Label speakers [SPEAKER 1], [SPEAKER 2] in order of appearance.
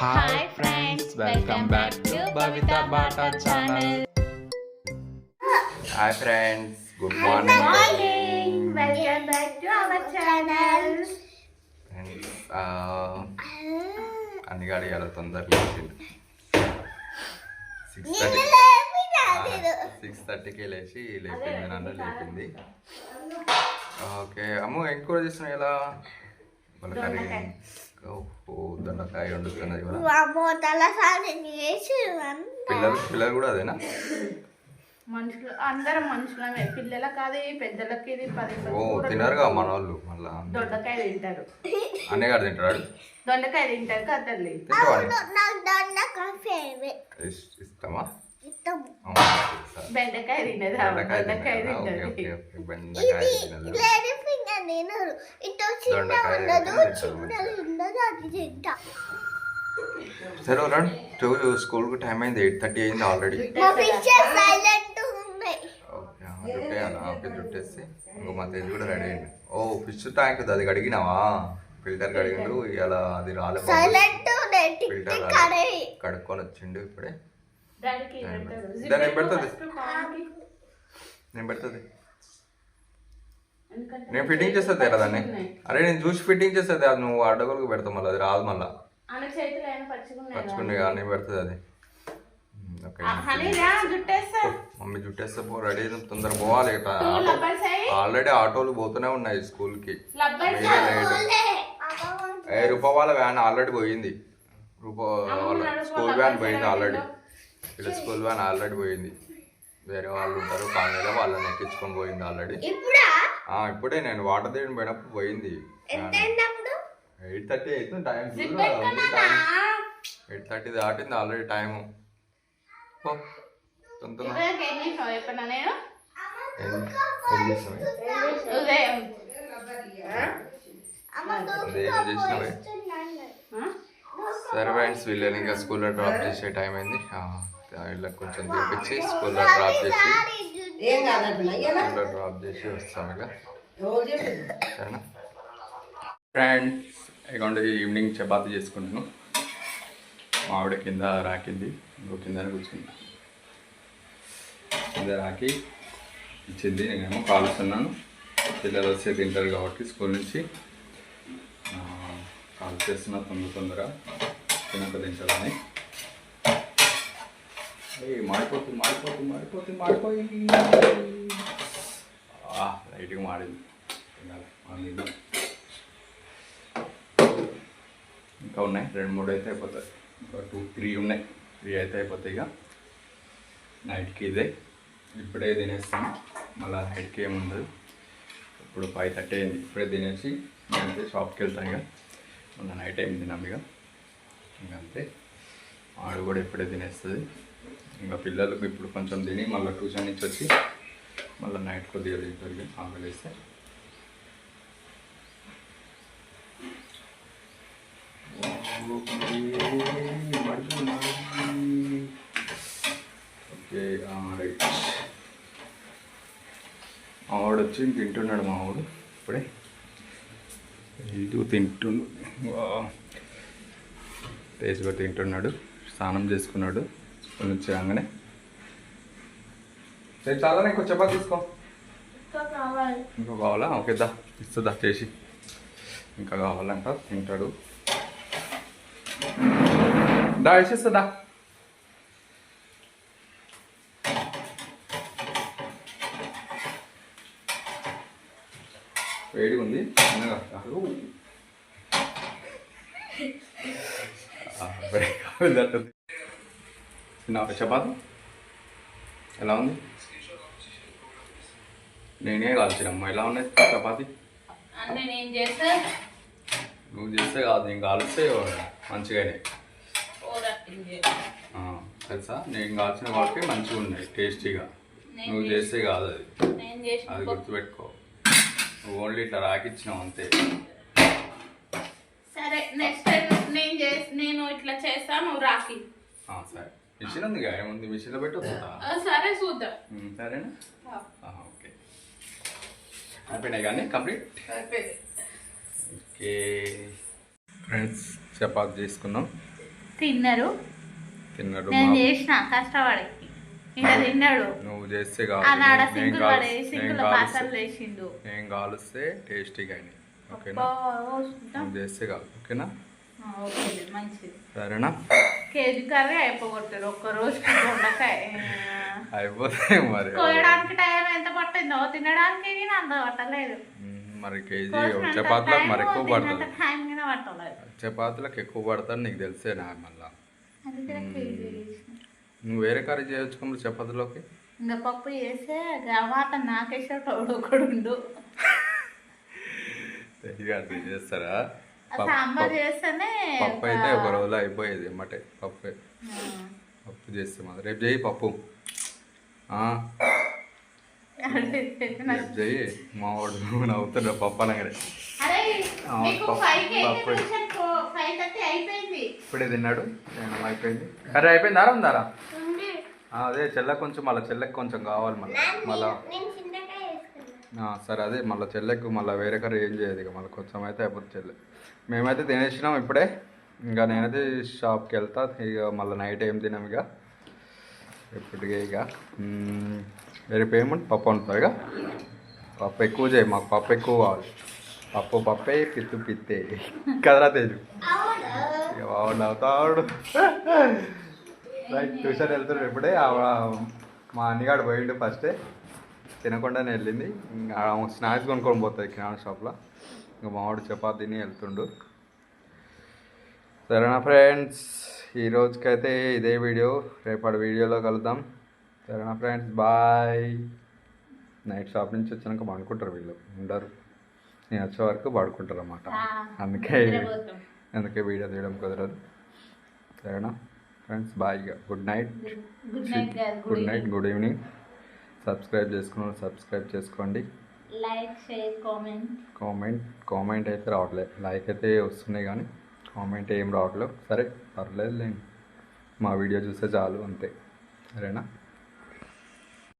[SPEAKER 1] Hi friends welcome back to Bavitha Bata channel
[SPEAKER 2] hi friends good morning
[SPEAKER 3] welcome back to our channel
[SPEAKER 2] అన్ని గాడి అలా తొందరగా six thirty six థర్టీకి లేచి లేపింది నన్ను లేపింది. ఓకే అమ్మ ఏం కూర చేస్తున్నావు వాళ్ళ కర్రీ. ఓహో దొండకాయ వండుతున్నది పిల్లలు పిల్లలు కూడా అదేనా?
[SPEAKER 4] మనుషులు అందరం మనుషులమే. పిల్లలకి అది పెద్దలకి ఇది పది
[SPEAKER 2] ఓ
[SPEAKER 4] కూరలు.
[SPEAKER 2] తినరుగా మన వాళ్ళు మళ్ళా?
[SPEAKER 4] దొండకాయ తింటారు.
[SPEAKER 2] అన్నయ్య గారు తింటాడు
[SPEAKER 4] దొండకాయ తింటారు కద్దరు లేదు. బెండకాయ తినదు
[SPEAKER 2] బెండకాయ
[SPEAKER 4] దొండకాయ
[SPEAKER 2] తినదా?
[SPEAKER 3] నేను ఇటు చిన్న ఉండదు చిన్నది ఉండదు అది తింటా.
[SPEAKER 2] సరే రండి. టూ స్కూల్కు టైం అయింది ఎయిట్ థర్టీ అయింది ఆల్రెడీ.
[SPEAKER 3] మా పిక్చర్ సైలెంట్ ఉన్నాయి
[SPEAKER 2] ఓకే జుట్టేయాలా ఓకే జుట్టేసి ఇంకో మా తేజ్ కూడా రెడీ అయింది. ఓ ఫిష్ ట్యాంక్ అది కడిగినావా? ఫిల్టర్ కడిగిండు ఇలా అది రాలే
[SPEAKER 3] సైలెంట్ టిక్
[SPEAKER 2] ఫిల్టర్ కడుక్కొని వచ్చిండు ఇప్పుడే.
[SPEAKER 4] దానికి
[SPEAKER 2] దాన్ని
[SPEAKER 4] పావుకి.
[SPEAKER 2] నేను పెడుతుంది నేను ఫిట్టింగ్ చేస్తుంది కదా దాన్ని అరే నేను చూసి ఫిట్టింగ్ చేస్తుంది అది నువ్వు అడ్డగోలకు పెడతావు మళ్ళీ అది రాదు మళ్ళీ. పచ్చుకుండే కానీ పెడుతుంది అది. మమ్మీ జుట్టేస్తే పో రెడీ తొందర పోవాలి ఆల్రెడీ ఆటోలు పోతూనే ఉన్నాయి
[SPEAKER 4] స్కూల్కి
[SPEAKER 2] ఏ రూపా వాళ్ళ వ్యాన్ ఆల్రెడీ పోయింది. రూపా వాళ్ళ స్కూల్ వ్యాన్ పోయింది ఆల్రెడీ. ఇలా స్కూల్ వ్యాన్ ఆల్రెడీ పోయింది. వేరే వాళ్ళు ఉంటారు కాలనీలో వాళ్ళని ఎక్కించుకొని పోయింది ఆల్రెడీ.
[SPEAKER 3] ఇప్పుడా
[SPEAKER 2] నేను వాటర్ తీయడం పోయినప్పుడు పోయింది. ఎయిట్ థర్టీ అవుతుంది టైం ఎయిట్ థర్టీ దాటింది ఆల్రెడీ టైం తొందర
[SPEAKER 4] ఇప్పటిదాకా ఏం చేసావు? చెప్పనా నేను?
[SPEAKER 2] ఏం ఏం చేసినావే?
[SPEAKER 4] ఉదయం
[SPEAKER 3] అమ్మ
[SPEAKER 2] అదే ఏం చేసినావే
[SPEAKER 4] ఆ?
[SPEAKER 2] సరే ఫ్రెండ్స్ వీళ్ళని ఇంకా స్కూల్లో డ్రాప్ చేసే టైం అయింది. ఆ, వీళ్ళకి కొంచెం తీపిచ్చి స్కూల్లో డ్రాప్ చేసి డ్రాప్ చేసి ఇక ఫ్రెండ్స్ ఇదిగోండి ఈవినింగ్ చపాతీ చేసుకుంటున్నాం మా ఆవిడ కింద రాకింది. ఇంకో కింద కూర్చుంది కింద రాకి ఇచ్చింది. నేనేమో కాలుస్తున్నాను పిల్లలు వస్తే తింటారు కాబట్టి స్కూల్ నుంచి. కాల్ చేస్తున్నా తొందర తొందర తినక తింటారని మారిపోతుంది మారిపోతుంది మారిపోతుంది మాడిపోతుంది మాడిపోయింది లైట్గా మాడింది తినాలి ఇంకా ఉన్నాయి రెండు మూడు అయితే అయిపోతాయి. ఇంకా టూ త్రీ ఉన్నాయి. త్రీ అయితే అయిపోతాయి ఇక. నైట్కి ఇదే. ఇప్పుడే తినేస్తాం మళ్ళీ నైట్కి ఏముండదు ఇప్పుడు ఫైవ్ థర్టీ అయింది. ఇప్పుడే తినేసి నేనైతే షాప్కి వెళ్తాను ఇక. మొన్న నైట్ ఏమి తిన్నాం ఇక. ఇంకంతే. ఆడు కూడా ఇప్పుడే తినేస్తుంది. ఇంకా పిల్లలకు ఇప్పుడు కొంచెం తిని మళ్ళీ ట్యూషన్ నుంచి వచ్చి మళ్ళీ నైట్ కొద్దిగా తింటారు ఆకలిస్తే ఓకే రైట్. ఆవిడ వచ్చి తింటున్నాడు మా వాడు ఇప్పుడే ఇది తింటుండు టేస్ట్గా తింటున్నాడు స్నానం చేసుకున్నాడు. నుంచి రాగానే. సరే చాలా ఇంకో చపాతి తీసుకో.
[SPEAKER 4] ఇంకా కావాలి.
[SPEAKER 2] ఇంకో కావాలా? ఓకే దా. ఇస్తుందా చేసి. ఇంకా కావాలంట తింటాడు. దా వేసిస్తుందా వేడిగా ఉంది. చిన్నగా అసలు తిన్నావా చపాతి ఎలా ఉంది? నేనే కాల్చినమ్మా. ఎలా ఉన్నాయి చపాతి
[SPEAKER 4] చేస్తే?
[SPEAKER 2] నువ్వు చేస్తే కాదు నేను కాలిస్తే మంచిగానే. తెలుసా? నేను కాల్చిన కాబట్టి మంచిగా ఉన్నాయి టేస్టీగా. నువ్వు చేస్తే కాదు అది. అది గుర్తుపెట్టుకో. నువ్వు ఓన్లీ ఇట్లా రాకిచ్చినావు అంతే.
[SPEAKER 4] సరే నెక్స్ట్ టైం నేను నేను ఇట్లా చేస్తాను నువ్వు రాకి.
[SPEAKER 2] సరే. మిషన్ ఉంది ఏముంది? మిషన్లో పెట్టి వస్తుందా?
[SPEAKER 4] ఆ, సరే చూద్దాం.
[SPEAKER 2] సరేనా? ఓకే. అయిపోయినాయి కానీ కంప్లీట్? ఓకే. ఫ్రెండ్స్ చపాతి చేసుకున్నాం
[SPEAKER 4] తిన్నారు?
[SPEAKER 2] తిన్నాడు
[SPEAKER 4] నేను చేసిన కష్టపడి ఇంకా తిన్నాడు?
[SPEAKER 2] నువ్వు చేస్తే కావాలి నేను కాలుస్తే టేస్టీగా అయినాయి. ఓకేనా. నువ్వు చేస్తే కాదు. ఓకేనా? సరేనా?
[SPEAKER 4] కేజీ కర్రీ అయిపోగొట్టారు ఒక్క రోజుకి దొండకాయ
[SPEAKER 2] అయిపోతే మరి
[SPEAKER 4] కోయడానికి టైం ఎంత పట్టిందో తినడానికి అంత పట్టలేదు.
[SPEAKER 2] మరి కేజీ చపాతీలకు మరి ఎక్కువ పడుతుంది. చపాతీలకు ఎక్కువ పడుతుంది నీకు తెలిసే నా మళ్ళా. నువ్వు వేరే కర్రీ చేయొచ్చుకున్నావు చపాతీలోకి?
[SPEAKER 4] ఇంకా పప్పు చేస్తే గవాత నాకేసేటోడు ఒకడు
[SPEAKER 2] అది చేస్తారా?
[SPEAKER 4] సాంబార్ చేస్తేనే
[SPEAKER 2] పప్పు అయితే ఒక రోజులో అయిపోయేది ఎమ్మటే పప్పు. పప్పు చేస్తే మాత్రం. రేపు చేయి పప్పు. రేపు చేయి. మా వాడు నవ్వుతుండ పప్పు అనగానే.
[SPEAKER 4] అరే
[SPEAKER 2] ఇప్పుడే తిన్నాడు. నేను అయిపోయింది. కర్రీ అయిపోయింది ఆరా ఉందారా అదే చెల్లెకి కొంచెం మళ్ళీ చెల్లెకి కొంచెం కావాలి మళ్ళీ. మళ్ళా. సరే అదే మళ్ళీ చెల్లెకు మళ్ళీ వేరే కర్రీ ఏం చేయదు ఇక మళ్ళీ కొంచెం అయితే అయిపోతుంది చెల్లె. మేమైతే తినేసినాం ఇప్పుడే ఇంకా నేనైతే షాప్కి వెళ్తా ఇక మళ్ళీ నైట్ ఏం తినాం ఇక. ఇప్పటికే ఇక రేపు ఏమంటే పప్పు అంటారు ఇక? పప్పు ఎక్కువ చేయి మాకు పప్పు ఎక్కువ కావాలి. పప్పు పప్పే పిత్తు పిత్తే. కదరా తేజు? ఇక వాడు అవుతాడు. రైట్ ట్యూషన్ వెళ్తున్నాడు ఇప్పుడే మా అన్నగాడు పోయిండు ఫస్టే. తినకుండానే వెళ్ళింది. ఇంకా స్నాక్స్ కొనుక్కొని పోతుంది కిరాణా షాప్లో ఇంకా మావాడు చపాతీ తిని వెళ్తుండు. సరేనా ఫ్రెండ్స్? ఈ రోజుకైతే ఇదే వీడియో. రేపటి వీడియోలో కలుద్దాం. సరేనా ఫ్రెండ్స్? బాయ్. నైట్ షాప్ నుంచి వచ్చినాక పడుకుంటారు వీళ్ళు. ఉండరు. నేను వచ్చే వరకు పడుకుంటారు అన్నమాట. అందుకే. అందుకే వీడియో తీయడం కుదరదు. సరేనా? Friends bye good night good night good evening subscribe చేసుకున్న సబ్స్క్రైబ్ చేసుకోండి.
[SPEAKER 4] Like share comment.
[SPEAKER 2] Comment comment అయితే రావట్లేదు. లైక్ అయితే వస్తున్నాయి కానీ కామెంట్ ఏం రావట్లేదు. సరే పర్లేదు లేండి మా వీడియో చూస్తే చాలు అంతే. సరేనా?